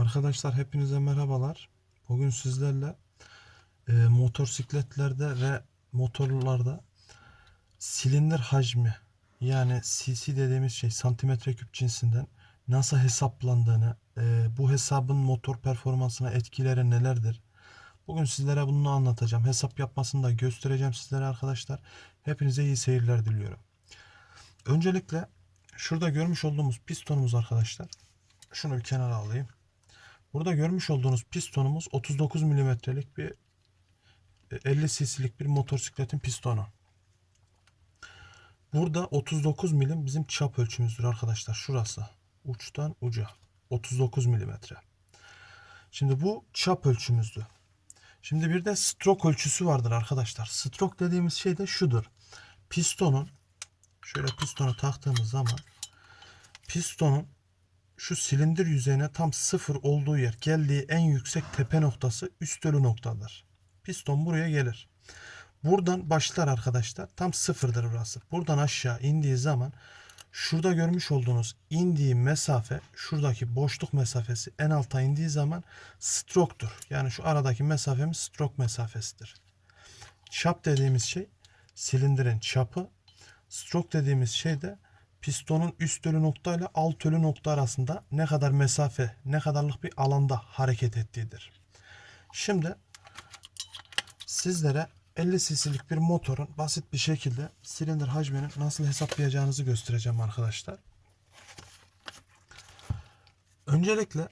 Arkadaşlar hepinize merhabalar. Bugün sizlerle e, motosikletlerde ve motorlarda silindir hacmi yani cc dediğimiz şey santimetre küp cinsinden nasıl hesaplandığını, e, bu hesabın motor performansına etkileri nelerdir? Bugün sizlere bunu anlatacağım. Hesap yapmasını da göstereceğim sizlere arkadaşlar. Hepinize iyi seyirler diliyorum. Öncelikle şurada görmüş olduğumuz pistonumuz arkadaşlar. Şunu bir kenara alayım. Burada görmüş olduğunuz pistonumuz 39 milimetrelik bir e, 50 cc'lik bir motosikletin pistonu. Burada 39 milim bizim çap ölçümüzdür arkadaşlar. Şurası. Uçtan uca. 39 milimetre. Şimdi bu çap ölçümüzdü. Şimdi bir de stroke ölçüsü vardır arkadaşlar. Stroke dediğimiz şey de şudur. Pistonun şöyle pistonu taktığımız zaman pistonun şu silindir yüzeyine tam sıfır olduğu yer geldiği en yüksek tepe noktası üst ölü noktadır. Piston buraya gelir. Buradan başlar arkadaşlar. Tam sıfırdır burası. Buradan aşağı indiği zaman şurada görmüş olduğunuz indiği mesafe şuradaki boşluk mesafesi en alta indiği zaman stroke'tur. Yani şu aradaki mesafemiz stroke mesafesidir. Çap dediğimiz şey silindirin çapı. Stroke dediğimiz şey de pistonun üst ölü nokta ile alt ölü nokta arasında ne kadar mesafe, ne kadarlık bir alanda hareket ettiğidir. Şimdi sizlere 50 cc'lik bir motorun basit bir şekilde silindir hacmini nasıl hesaplayacağınızı göstereceğim arkadaşlar. Öncelikle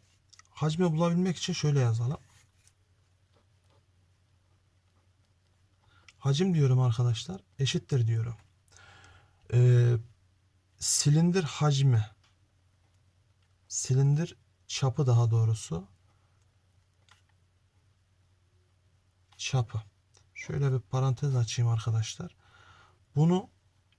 hacmi bulabilmek için şöyle yazalım. Hacim diyorum arkadaşlar eşittir diyorum. Ee, silindir hacmi silindir çapı daha doğrusu çapı. Şöyle bir parantez açayım arkadaşlar. Bunu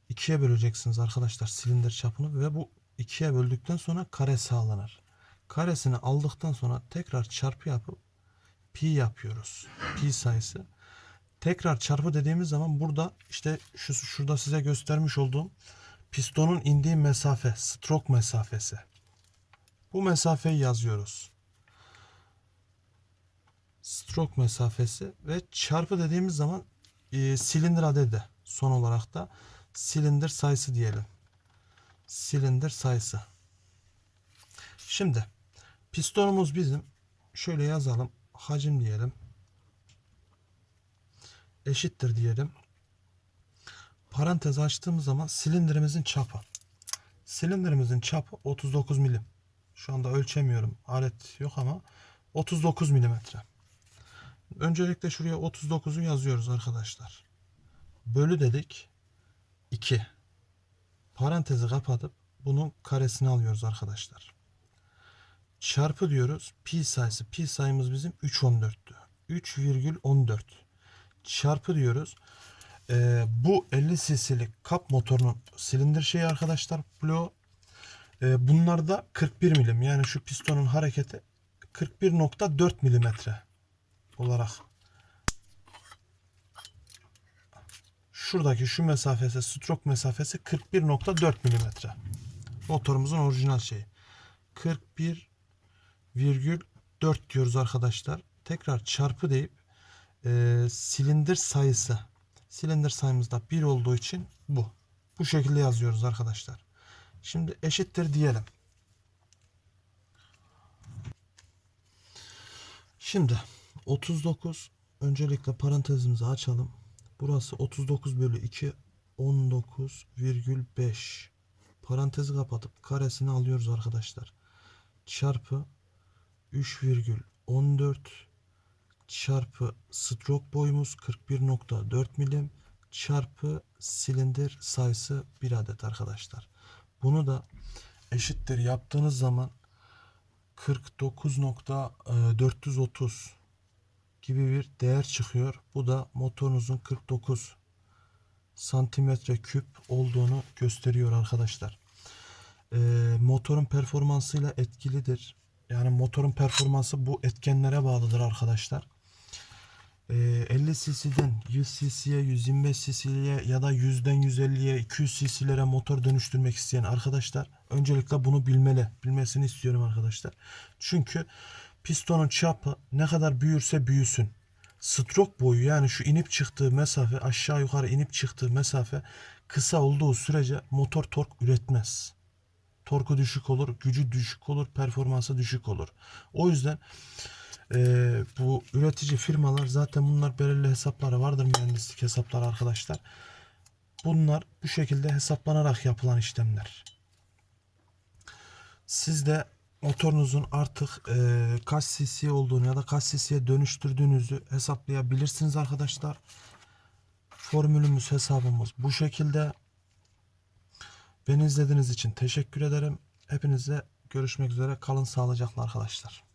ikiye böleceksiniz arkadaşlar silindir çapını ve bu ikiye böldükten sonra kare sağlanır karesini aldıktan sonra tekrar çarpı yapıp pi yapıyoruz. Pi sayısı. Tekrar çarpı dediğimiz zaman burada işte şu şurada size göstermiş olduğum pistonun indiği mesafe, stroke mesafesi. Bu mesafeyi yazıyoruz. Stroke mesafesi ve çarpı dediğimiz zaman e, silindir adedi. Son olarak da silindir sayısı diyelim. Silindir sayısı. Şimdi pistonumuz bizim şöyle yazalım. Hacim diyelim. Eşittir diyelim parantez açtığımız zaman silindirimizin çapı. Silindirimizin çapı 39 milim. Şu anda ölçemiyorum. Alet yok ama 39 milimetre. Öncelikle şuraya 39'u yazıyoruz arkadaşlar. Bölü dedik. 2. Parantezi kapatıp bunun karesini alıyoruz arkadaşlar. Çarpı diyoruz. Pi sayısı. Pi sayımız bizim 3.14'tü. 3,14. Çarpı diyoruz. Ee, bu 50 cc'lik kap motorunun silindir şeyi arkadaşlar bloğu. Ee, bunlarda 41 milim. Yani şu pistonun hareketi 41.4 milimetre olarak. Şuradaki şu mesafesi stroke mesafesi 41.4 milimetre. Motorumuzun orijinal şeyi. 41,4 diyoruz arkadaşlar. Tekrar çarpı deyip e, silindir sayısı silindir sayımızda 1 olduğu için bu. Bu şekilde yazıyoruz arkadaşlar. Şimdi eşittir diyelim. Şimdi 39 öncelikle parantezimizi açalım. Burası 39 bölü 2 19,5 parantezi kapatıp karesini alıyoruz arkadaşlar. Çarpı 3,14 çarpı stroke boyumuz 41.4 milim çarpı silindir sayısı 1 adet arkadaşlar. Bunu da eşittir yaptığınız zaman 49.430 gibi bir değer çıkıyor. Bu da motorunuzun 49 santimetre küp olduğunu gösteriyor arkadaşlar. Ee, motorun performansıyla etkilidir. Yani motorun performansı bu etkenlere bağlıdır arkadaşlar. E, 50 cc'den 100 cc'ye 125 cc'ye ya da 100'den 150'ye 200 cc'lere motor dönüştürmek isteyen arkadaşlar öncelikle bunu bilmeli. Bilmesini istiyorum arkadaşlar. Çünkü pistonun çapı ne kadar büyürse büyüsün. Stroke boyu yani şu inip çıktığı mesafe aşağı yukarı inip çıktığı mesafe kısa olduğu sürece motor tork üretmez. Torku düşük olur, gücü düşük olur, performansı düşük olur. O yüzden eee, bu üretici firmalar zaten bunlar belirli hesapları vardır mühendislik hesapları arkadaşlar. Bunlar bu şekilde hesaplanarak yapılan işlemler. Siz de motorunuzun artık eee kaç cc olduğunu ya da kaç cc'ye dönüştürdüğünüzü hesaplayabilirsiniz arkadaşlar. Formülümüz hesabımız bu şekilde. Beni izlediğiniz için teşekkür ederim. Hepinize görüşmek üzere. Kalın sağlıcakla arkadaşlar.